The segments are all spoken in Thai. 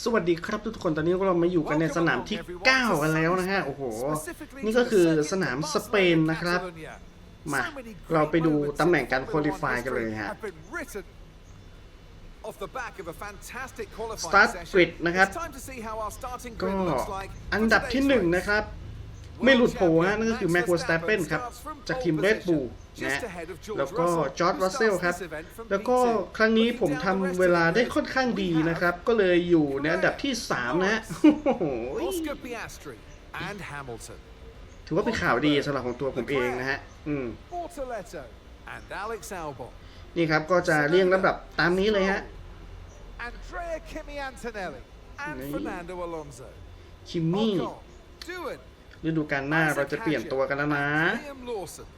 สวัสดีครับทุกคนตอนนี้เรามาอยู่กันในสนามที่ 9 กันแล้วนะฮะ โอ้โห นี่ก็คือสนามสเปนนะครับ มา เราไปดูตำแหน่งการคุริฟายกันเลยฮะ Start grid นะครับ ก็ก็อัอันนดัดับบที่ที่1หนนึ่งนะครับ ไม่ไม่หหลุลุดดโผโผล่ล่ฮะฮะนั่นั่นนก็ก็คืคืออแม็แม็กกโวโวสสแตแตปปเปเปนนคครัรับบจาจากกทีทีมมเรเรดดบูบูนะนะแล้วก็จอร์ดรัสเซลครับ แล้แล้ววก็ก็คครั้รั้งงนี้นี้ผผมมทำทำเวเวลาลาได้ได้ค่ค่ออนนข้าข้างงดีดีนะนะคครัรับบก็เลยอยู่ในอันดับที่ 3 นะฮะโอ้โหถือว่าเป็นข่าวดีสำหรับของตัวผมเองนะฮะอืมนี่ครับก็จะเรียงลำดับตามนี้เลยฮะ Andrea Kimi Antonelli and นี่ Fernando Alonso คิมมี่ Ocon, Doohan, ฤดูกาลหน้าเราจะเปลี่ยนตัวกันแล้วนะ Liam Lawson,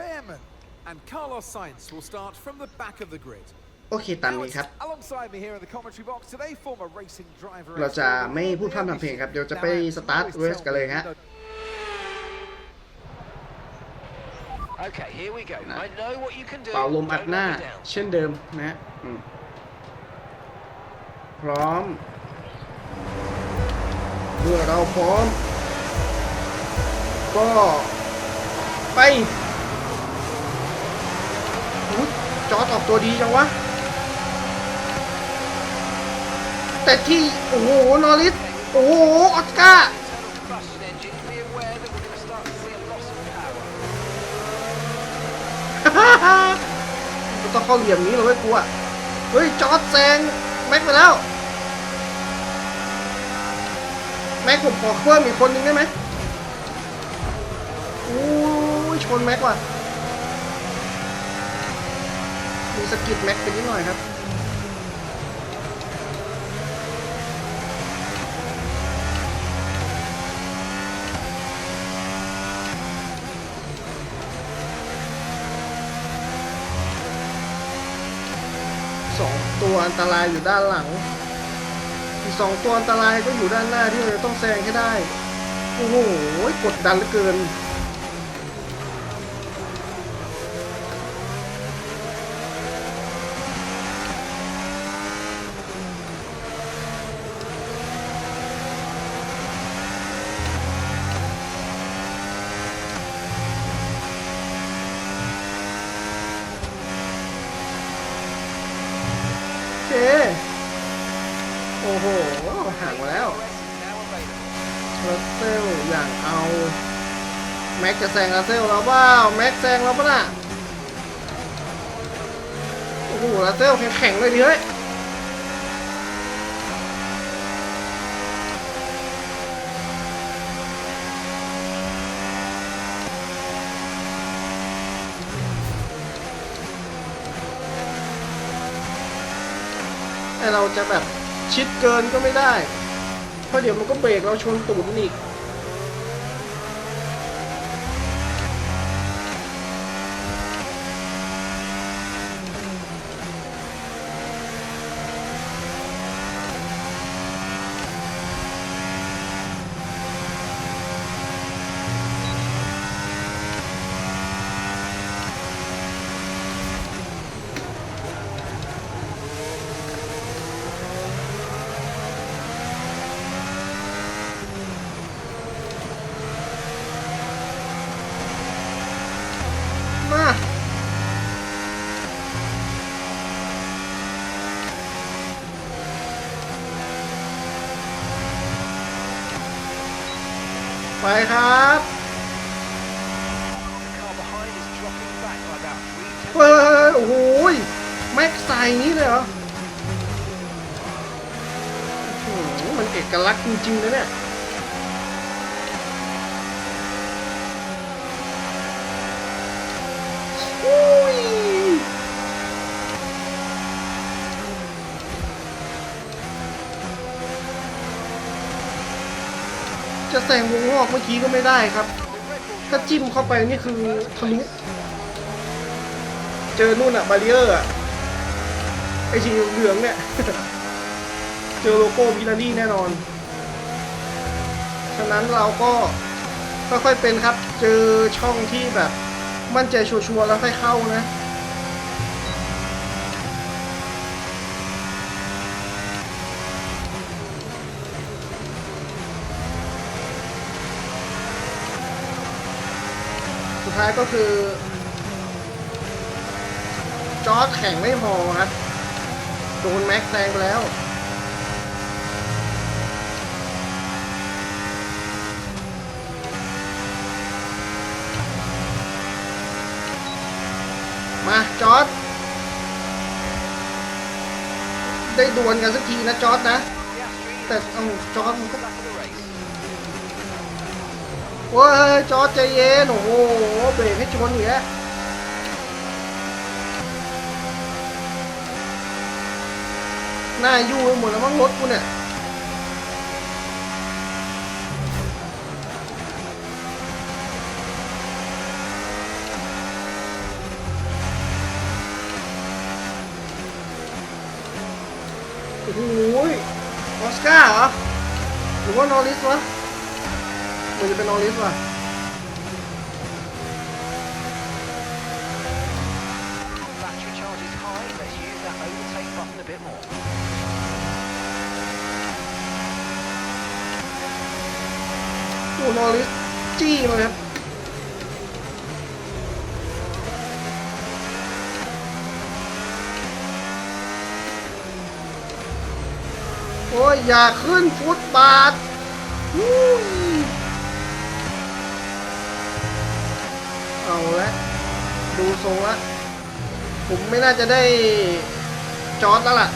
Behrman, and Carlos Sainz will start from the back of the grid. โอเคตาม Now นี้ it's ครับ alongside me here in the commentary box today, former racing driver. เราจะไม่พูดพร่ำทำเพลงครับ เดี๋ยวจะไปสตาร์ทเรสกันเลยฮะ Okay, here we go. I know what you can do. เป่าลมอัด Don't หน้า let me down. เช่นเดิมนะฮะอืมพร้อมเมื่อเราพร้อม ก็ไปจอร์ดออกตัวดีจังวะ แต่ที่ โอ้โห นอริส โอ้โห ออสการ์ Internal combustion engine, be aware that we're going to start to see a loss of power. มันต้องเข้าเหลี่ยมนี้เลยเว้ยกูอะเฮ้ย จอร์ดแซง แม็กไปแล้ว แม็กผมขอเพิ่มอีกคนนึงได้ไหม อ้ยชนแม็กว่ะ มีสกิดแม็กไปนิดหน่อยครับสองตัวอันตรายอยู่ด้านหลัง อีกสองตัวอันตรายก็อยู่ด้านหน้าที่เราจะต้องแซงให้ได้ โอ้โห กดดันเหลือเกิน โอเคโอ้โหห่างมาแล้ว Race is now available. รัสเซลอย่างเอา แม็กจะแซงรัสเซลแล้วเปล่าแม็กแซงแล้วปะน่ะโอ้โหรัสเซลแข็งๆเลยดิเฮ้ย จะแบบชิดเกินก็ไม่ได้ เพราะเดี๋ยวมันก็เบรกเราชนตูดมันอีก มา ไปครับ The car behind is dropping back by about three เฮ้ยโอ้โหยแม็กใส่อย่างนี้เลยเหรออื้อหือมันเอกลักษณ์จ ริงๆเลยเนี่ยจะแซงวงงอกเมื่อกี้ก็ไม่ได้ครับ ถ้าจิ้มเข้าไปนี่คือทะลุเจอนู่นอะบาริเออร์อะไอสีเหลืองเนี่ย เจอโลโก้พิลารี่แน่นอนะนั้นเราก็ค่อยๆเป็นครับ เจอช่องที่แบบมั่นใจชัวร์ๆแล้วค่อยเข้านะสุดท้ายก็คือ จอร์ดแข่งไม่พอครับ โดนแม็กแซงไปแล้ว ได้ดวลกันสักทีนะจอร์ดนะ แต่เอาจอร์ดมันก็โอ้ยจอร์ดใจเย็นโอ้โหเบรกให้ชนอย่างเงี้ยหน้ายู่ไปหมดแล้วมั้งรถกูเนี่ย โอ้โหออสการ์เหรอ หรือว่านอริสวะเหมันจะเป็นนอริสว่ะ Battery charge is high. Let's use that overtake button a bit more. โอ้นอริสจี้มาเลยครับ โอย่าขึ้นฟุตบาทอุ้ยเอาละดูทรงละผมไม่น่าจะได้จอร์ดแล้วล่ะ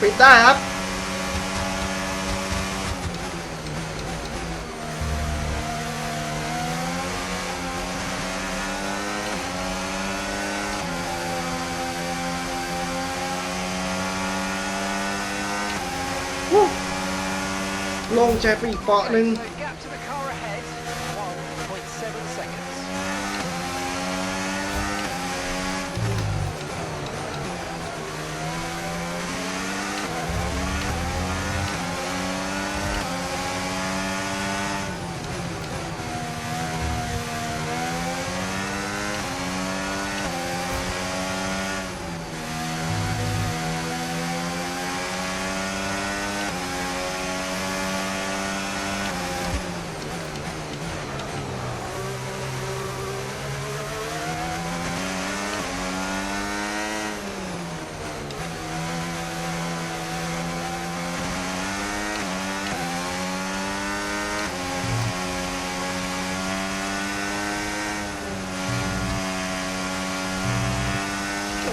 ปิดได้ครับ ลงใจไปอีกเปาะหนึ่ง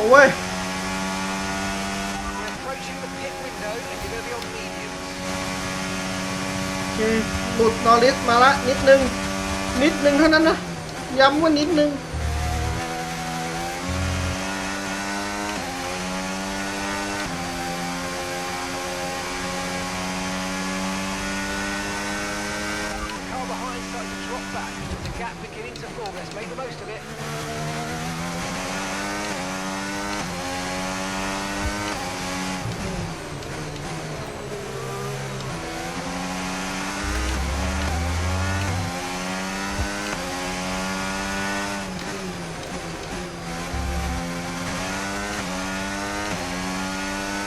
โอ้ย We're approaching the pit window and you're going to be on mediums. โอเคหลุดนอริสมาละนิดนึง นิดนึงเท่านั้นนะ ย้ำว่านิดนึง The car behind starting to drop back. The gap beginning to form. Let's make the most of it.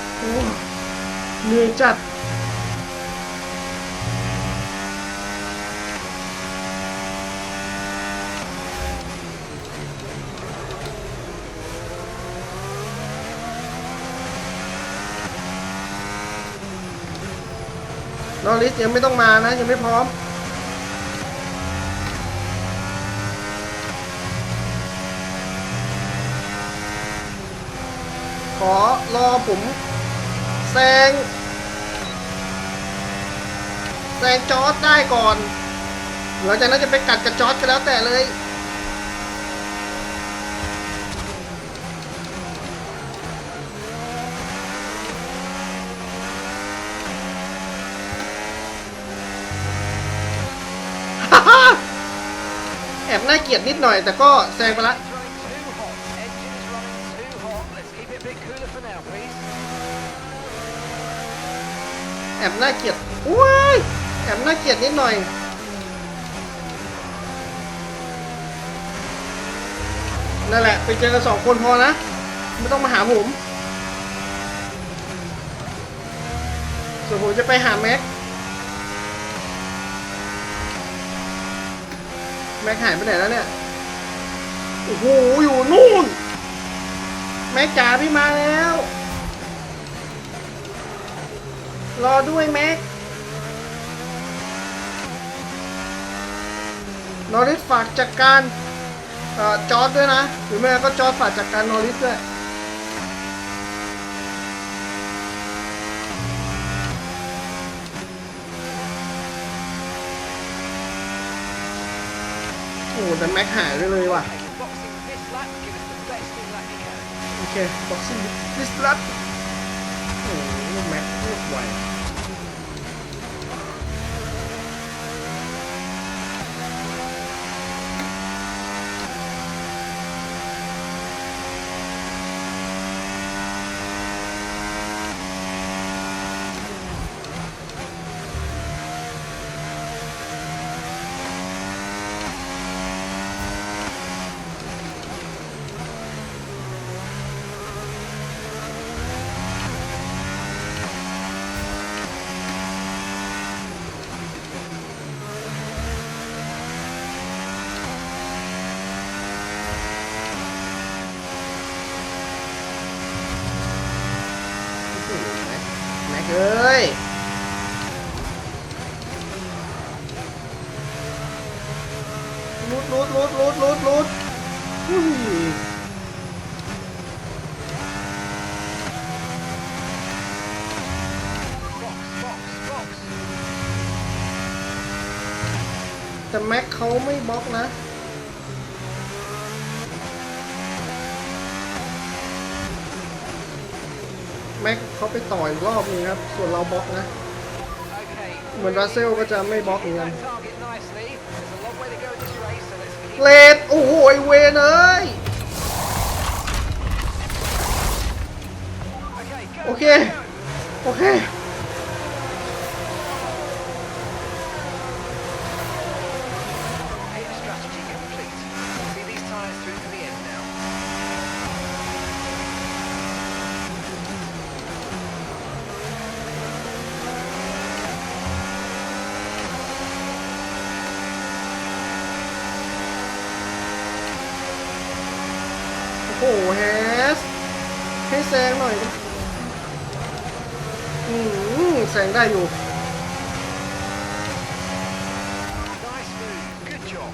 โอ้ เหนื่อยจัด นอริสยังไม่ต้องมานะ ยังไม่พร้อมขอรอผม แซงแซงจอร์ดได้ก่อนหลังจากนั้นจะไปกัดกับจอร์ดก็แล้วแต่เลย แอบน่าเกลียดนิดหน่อยแต่ก็แซงไปละ แอบน่าเกลียดว้ายแอบน่าเกลียดนิดหน่อย นั่นแหละ ไปเจอกันสองคนพอนะ ไม่ต้องมาหาผมสส่วนผมจะไปหาแม็ก แม็กหายไปไหนแล้วเนี่ย โอ้โห อยู่นู่น แม็กจ๋าพี่มาแล้ว รอด้วยแม็กนอริสฝากจัดการเอ่อจอร์ดด้วยนะ หรือไม่ก็จอร์ดฝากจัดการนอริสด้วยโอ้โหแต่แม็กหายไปเลยว่ะ โอเคบ็อกซิ่งดิสลัดโอ้โหแม็กโคตรไว โอ้โหแม็กแม็ก เอ้ยลุดลุดลุดลุดลุดลุดแต่แม็กเขาไม่บล็อกนะ แม็ก เขาไปต่อยรอบนึงครับ ส่วนเราบล็อกนะ เหมือนรัสเซลก็จะไม่บล็อกเหมือนกันเลดโอ้โหไอเวนเอ้ยโอเค โอเค Pit strategy complete. See these tyres through to the end now. โอ้โหแฮส ให้แซงหน่อยดิอื มแซงได้อยู่ Nice move. Good job.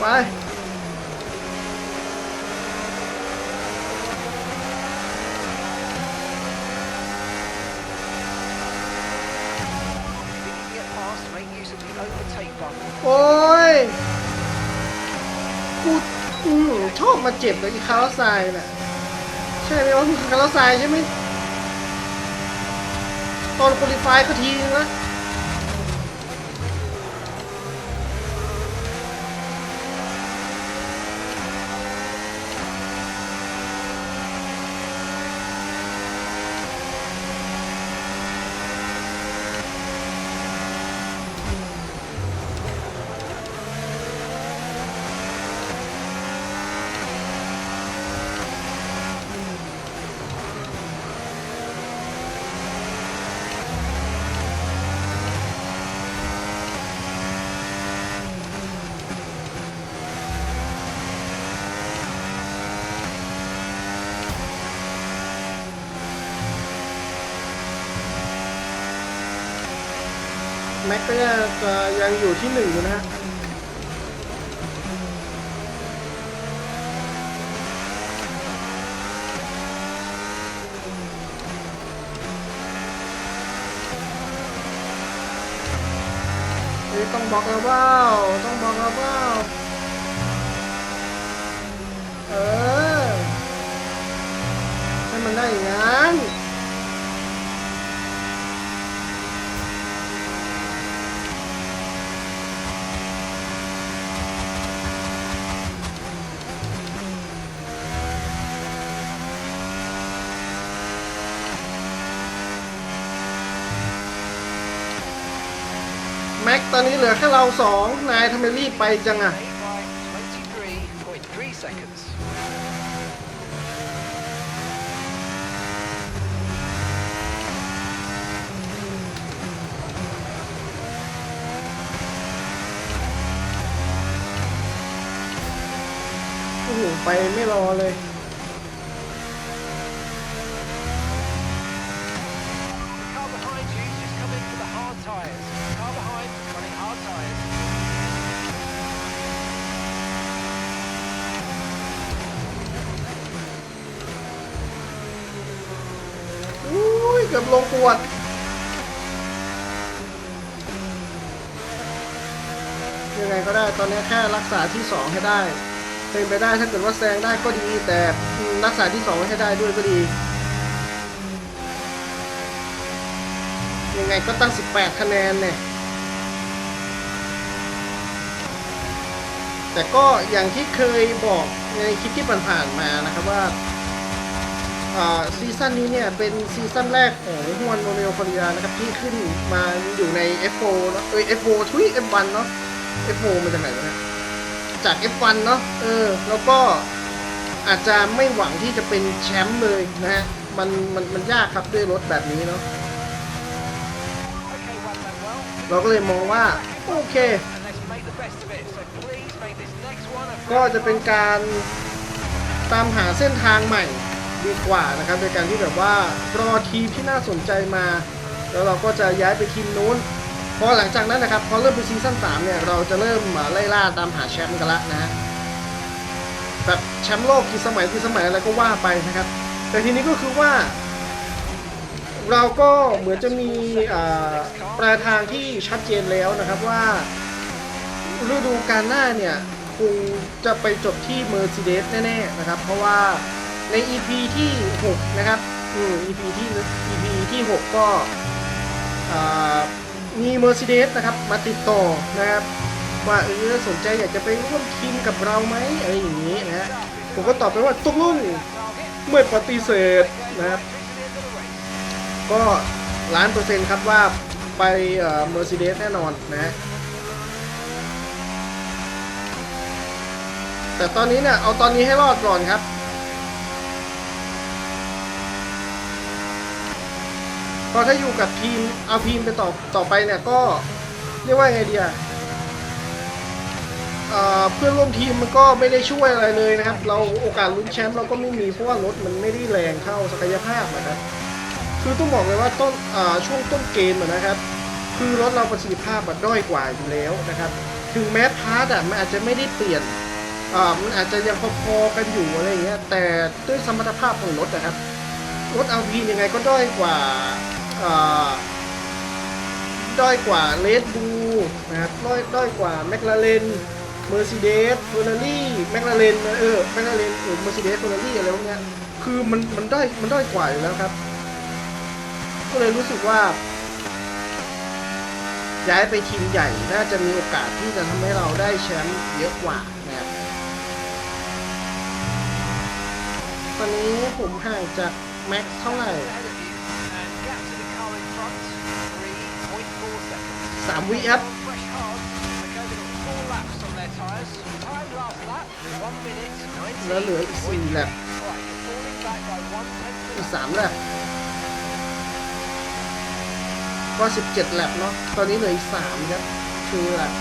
ไป If you can get past, make use of the overtake button. โอ้ย กูอืมชอบมาเจ็บกับอี คาร์ลไซน์น่ะใช่ไหมว่าคือคาร์ลไซน์ใช่ไหมตอนคุริฟายก็ทีนึงนะ ม็กก็ยังอยู่ที่หนึ่งอยู่นะฮะต้องบอกแล้วว่าต้องบอกแล้วว่าเออให้มันได้อย่างนั้น ตอนนี้เหลือแค่เราสองนายทำไมรีบไปจังอะ Eight by 23.3 seconds. โอ้โหไปไม่รอเลย กือบลงปวดยังไงก็ได้ตอนนี้แค่รักษาที่ 2 ให้ได้เป็นไปได้ถ้าเกิดว่าแซงได้ก็ดี แต่รักษาที่2ให้ได้ด้วยก็ดี ยังไงก็ตั้ง 18 คะแนนเนี่ยแต่ก็อย่างที่เคยบอกในคลิปที่ผ่านๆมานะครับว่าอ่า ซีซั่นนี้เนี่ยเป็นซีซั่นแรกของฮวนโรเมโอฟอริดานะครับที่ขึ้นมาอยู่ใน F4 เนอะเอ้ย F4 ทุย F1 เนาะ F4 มาจากไหนวะจาก F1 เนาะเออแล้วก็อาจจะไม่หวังที่จะเป็นแชมป์เลยนะฮะมันมันมันยากครับด้วยรถแบบนี้เนาะเราก็เลยมองว่าโอเค ก็จะเป็นการตามหาเส้นทางใหม่ ดีกว่านะครับโดยการที่แบบว่ารอทีมที่น่าสนใจมา แล้วเราก็จะย้ายไปทีมนู้นพอหลังจากนั้นนะครับพอเริ่มเป็นซีซั่น3เนี่ยเราจะเริ่มไล่ล่าตามหาแชมป์กันละนะฮะแบบแชมป์โลกกี่สมัยกี่สมัยอะไรก็ว่าไปนะครับ แต่ทีนี้ก็คือว่า เราก็เหมือนจะมีปลายทางที่ชัดเจนแล้วนะครับว่าฤดูกาลหน้าเนี่ยคงจะไปจบที่ Mercedes แน่ๆนะครับ เพราะว่า ใน EP ที่ 6 นะครับ อืม EP ที่ EP ที่ 6 ก็อ่ามี Mercedes นะครับ มาติดต่อนะครับ ว่าเออสนใจอยากจะไปร่วมทีมกับเราไหมอะไรอย่างนี้นะผมก็ตอบไปว่าตกลงไม่ปฏิเสธนะครับ ก็ล้านเปอร์เซ็นต์ครับว่าไปเอ่อ Mercedes แน่นอนนะ แต่ตอนนี้เนี่ยเอาตอนนี้ให้รอดก่อนครับ พอถ้าอยู่กับทีมเอาทีมไปต่อต่อไปเนี่ยก็เรียกว่าไงดีอะเพื่อนร่วมทีมมันก็ไม่ได้ช่วยอะไรเลยนะครับ เราโอกาสลุ้นแชมป์เราก็ไม่มีเพราะว่ารถมันไม่ได้แรงเท่าศักยภาพนะครับ คือต้องบอกเลยว่าต้นช่วงต้นเกมนะครับ คือรถเราประสิทธิภาพมันด้อยกว่าอยู่แล้วนะครับ ถึงแม้พาร์ทอะมันอาจจะไม่ได้เปลี่ยนมันอาจจะยังพอๆกันอยู่อะไรเงี้ยแต่ด้วยสมรรถภาพของรถนะครับรถ LP ยังไงก็ด้อยกว่า ด้อยกว่าเลดบูนะครับด้อยด้อยกว่าแมคลาเรนเมอร์เซเดสเฟอร์รารี่แมคลาเรนเออแมคลาเรนเออเมอร์เซเดสเฟอร์รารี่อะไรพวกเนี้ยคือมันมันด้อยมันด้อยกว่าอยู่แล้วครับ ก็เลยรู้สึกว่า ย้ายไปทีมใหญ่น่าจะมีโอกาสที่จะทำให้เราได้แชมป์เยอะกว่านะครับตอนนี้ผมห่างจากแม็กซ์เท่าไหร่ สามวิครับแล้วเหลืออีกสี่แลบสามแลบก็สิบเจ็ดแลบเนาะตอนนี้เหลืออีกสามครับชูแลบ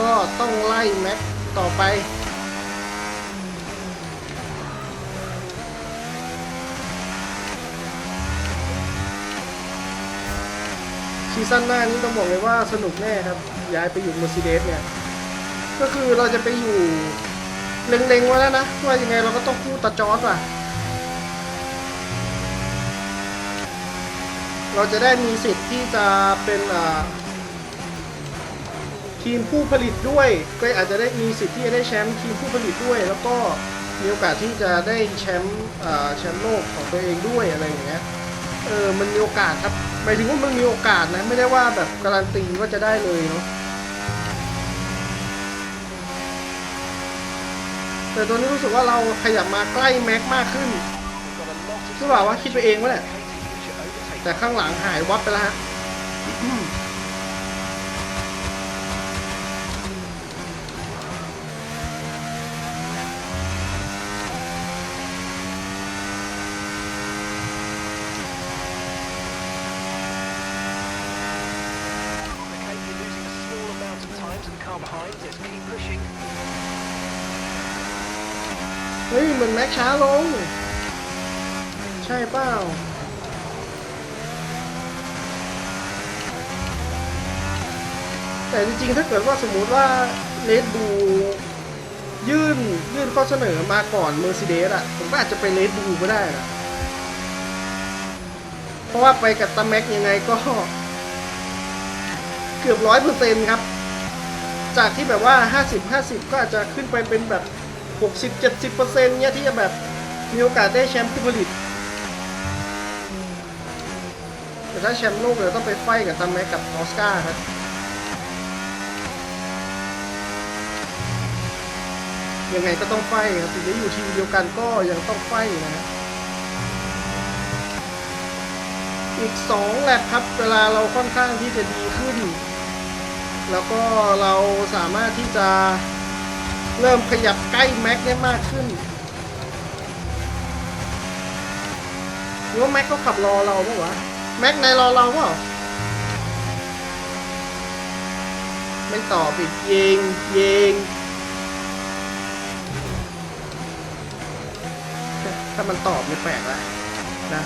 ก็ต้องไล่แม็กต่อไป ซีซั่นหน้านี้ต้องบอกเลยว่าสนุกแน่ครับ ย้ายไปอยู่ Mercedes เนี่ย ก็คือเราจะไปอยู่เล็งๆไว้แล้วนะว่ายังไงเราก็ต้องคู่ตาจอร์ดว่ะ เราจะได้มีสิทธิ์ที่จะเป็นทีมผู้ผลิตด้วย ก็อาจจะได้มีสิทธิ์ที่จะได้แชมป์ทีมผู้ผลิตด้วย แล้วก็มีโอกาสที่จะได้แชมป์แชมป์โลกของตัวเองด้วยอะไรอย่างเงี้ยเออมันมีโอกาสครับ หมายถึงว่ามันมีโอกาสนะ ไม่ได้ว่าแบบการันตีว่าจะได้เลยเนาะแต่ตอนนี้รู้สึกว่าเราขยับมาใกล้แม็กมากขึ้น We've got a lot of หรือเปล่าวะคิดไปเองวะเนี่ย Katie, push it แต่ข้างหลังหายวับไปแล้วฮะ Okay, you're losing a small amount of time to the car behind. Let's keep pushing. เฮ้ยเห มือนแม็กช้าลง ใช่เปล่าแต่จริงๆ ถ้าเกิดว่าสมมุติว่าเลดบูยื่นยื่นข้อเสนอมาก่อนเมอร์ d เดสอะผมก็อาจจะไปเลดบูก็ได้นะเพราะว่าไปกับตาแม็กยังไงก็ เกือบร้อยเปอร์เซ็นต์ครับ จากที่แบบว่า 50 50 ก็อาจจะขึ้นไปเป็นแบบ 60 70เปอร์เซ็นต์เนี่ยที่จะแบบมีโอกาสได้แชมป์ผู้ผลิต แต่ถ้าแชมป์โลกเดี๋ยวต้องไปไฟกับตัมแม็กกับออสการ์ครับยังไงก็ต้องไฟครับถึงจะอยู่ทีมเดียวกันก็ยังต้องไฟนะฮะอีก2แลบครับ เวลาเราค่อนข้างที่จะดีขึ้น แล้วก็เราสามารถที่จะ เริ่มขยับใกล้แม็กได้มากขึ้นหรือว่าแม็กก็ขับรอเราปะวะ แม็กในรอเราเปล่าไม่ตอบอีกเยงเยงถ้ามันตอบไม่แปลกแล้วนะ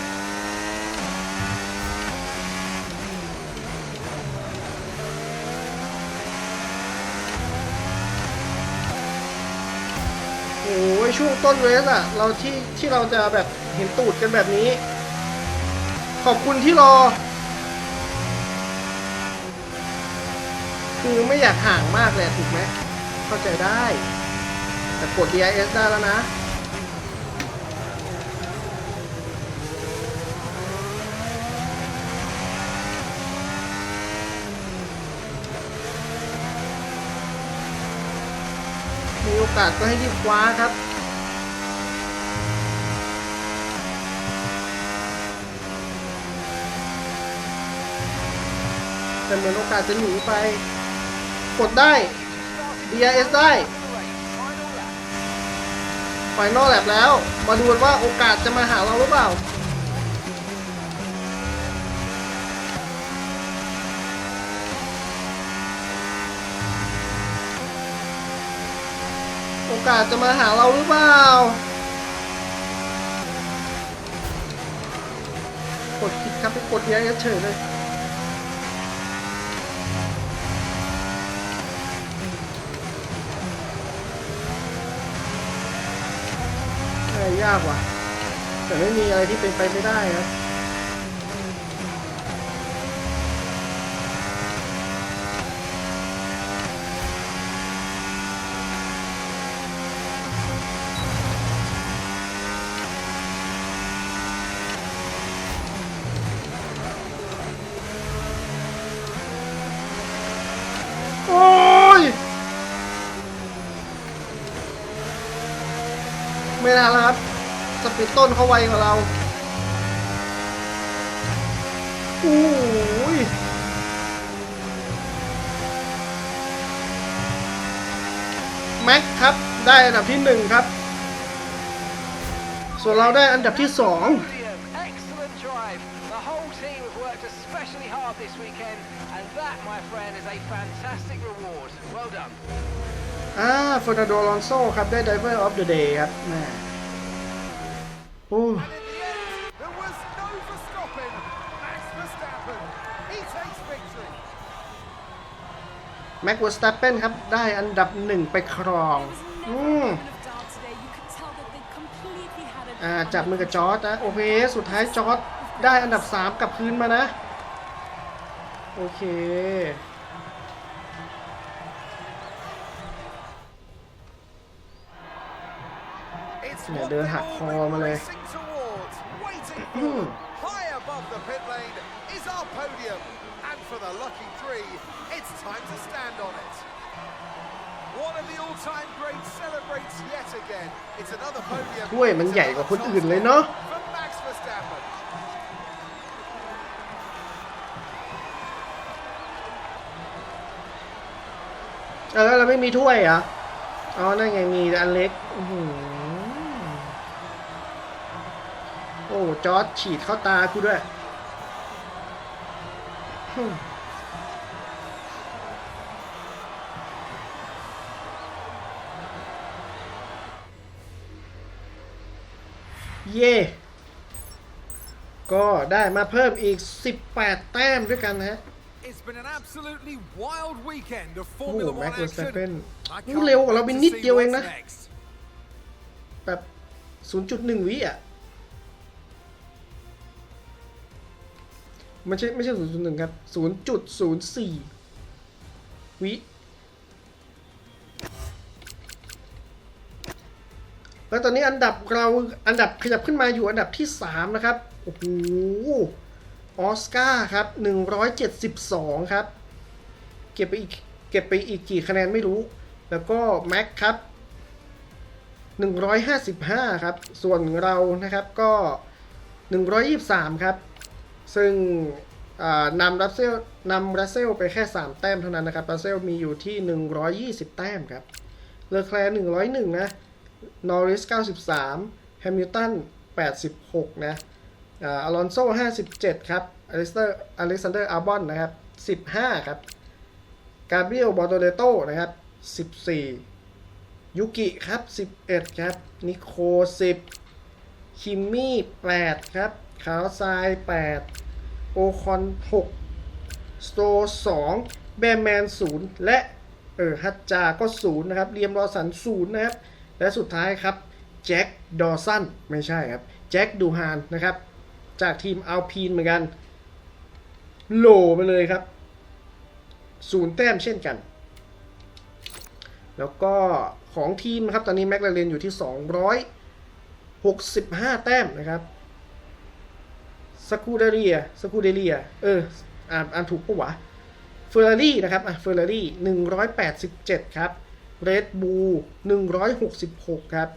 โอ้ย ช่วงต้นเรสอะเราที่ที่เราจะแบบเห็นตูดกันแบบนี้ ขอบคุณที่รอ คือไม่อยากห่างมากเลยถูกไหมเข้าใจได้ แต่กด DIS ได้แล้วนะมีโอกาสก็ให้รีบคว้าครับ แต่เหมือนโอกาสจะหนีไป กดได้ DRS ได้ไฟนอลแลบแล้ว มาดูนว่าโอกาสจะมาหาเราหรือเปล่า โอกาสจะมาหาเราหรือเปล่า กดผิดครับไปกด DRS เฉยเลย ยากว่ะ แต่ไม่มีอะไรที่เป็นไปไม่ได้ครับโอ้ยไม่นานแล้ว ครับสปีดต้นเขาไวกว่าเราโอ้ยแม็กครับ ได้อันดับที่หนึ่งครับ ส่วนเราได้อันดับที่สอง Podium. Excellent drive. The whole team have worked especially hard this weekend, and that, my friend, is a fantastic reward. Well done. อ่าเฟอร์นันโดลอนโซครับ ได้ Driver of the Day ครับแหม่โอ้ And in the end, there was no Verstappen. Max Verstappen. He takes victory. แม็กว e สตัปเปนครับ ได้อันดับหนึ่งไปครอง There was อื never ม a moment of doubt today. You could tell that they completely had it. อ่าจับมือกับจอร์ดนะ โอเค สุดท้ายจอร์ดได้อันดับ 3 กลับคืนมานะ โอเค เนี่ยเดินหักคอมาเลยถ้วยมันใหญ่กว่าคนอื่นเลยเนาะเออเราไม่มีถ้วยอะอ๋อ นั่นไงมีอันเล็ก อื โอ้จอร์ดฉีดเข้าตากูด้วยฮึ่มเย่ก็ได้มาเพิ่มอีก 18 แต้มด้วยกันนะฮะ It's been an absolutely wild weekend of โอ้โห Formula แม็ก One ซ์เวอร์สเต action. เปน I นี่ can't เร็วกว่าเรา wait เป็น to นิด see เดียวเอง what's นะ next. แบบ 0.1 วิอะ ไม่ใช่ไม่ใช่0.1ครับ0.04วิแล้วตอนนี้อันดับเราอันดับขยับขึ้นมาอยู่อันดับที่ 3 นะครับ โอ้โห ออสการ์ครับ 172 ครับ เก็บไปอีกเก็บไปอีกกี่คะแนนไม่รู้ แล้วก็แม็กครับ 155 ครับ ส่วนเรานะครับก็ 123 ครับ ซึ่งนำรัสเซลนำรัสเซลไปแค่ 3 แต้มเท่านั้นนะครับรัสเซลมีอยู่ที่ 120 แต้มครับเลอแคลร์101 นะนอริส 93 แฮมิลตัน 86 นะอ่าอลอนโซ57 ครับอเล็กซานเดอร์อเล็กซานเดอร์อาร์บอนนะครับ 15 ครับกาเบรียลบอโตเลโตนะครับ 14 ยุกิครับ 11 ครับ นิโค 10 คิมมี่ 8 ครับ คาร์ไซ8โอคอน6สโต2แบมแมน 0 และเออฮัตจาก็ 0 นะครับ เรียมรอสัน 0 นะครับ และสุดท้ายครับ แจ็คดอสัน ไม่ใช่ครับ แจ็คดูฮานนะครับ จากทีมอัลพีนเหมือนกัน โหลไปเลยครับศูนย์แต้มเช่นกัน แล้วก็ของทีมนะครับ ตอนนี้แมคลาเรนอยู่ที่ 265 แต้มนะครับ สกูเดเรียสกูเดเรียเอออ่านอ่านถูกปะวะเฟอร์รารี่นะครับอะเฟอร์รารี่187ครับเรดบู166ครับ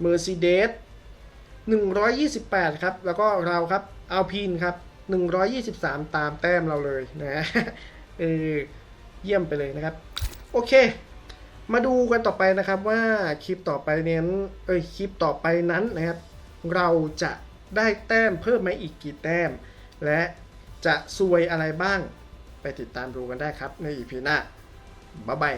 เมอร์ซิเดส128ครับ แล้วก็เราครับอัลพีนครับ123ตามแต้มเราเลยนะเออเยี่ยมไปเลยนะครับ โอเค มาดูกันต่อไปนะครับว่าคลิปต่อไปเน้นเอ้ยคลิปต่อไปนั้นนะครับ เราจะ ได้แต้มเพิ่มไหมอีกกี่แต้ม และจะซวยอะไรบ้างไปติดตามดูกันได้ครับในอีพีหน้าบ๊ายบาย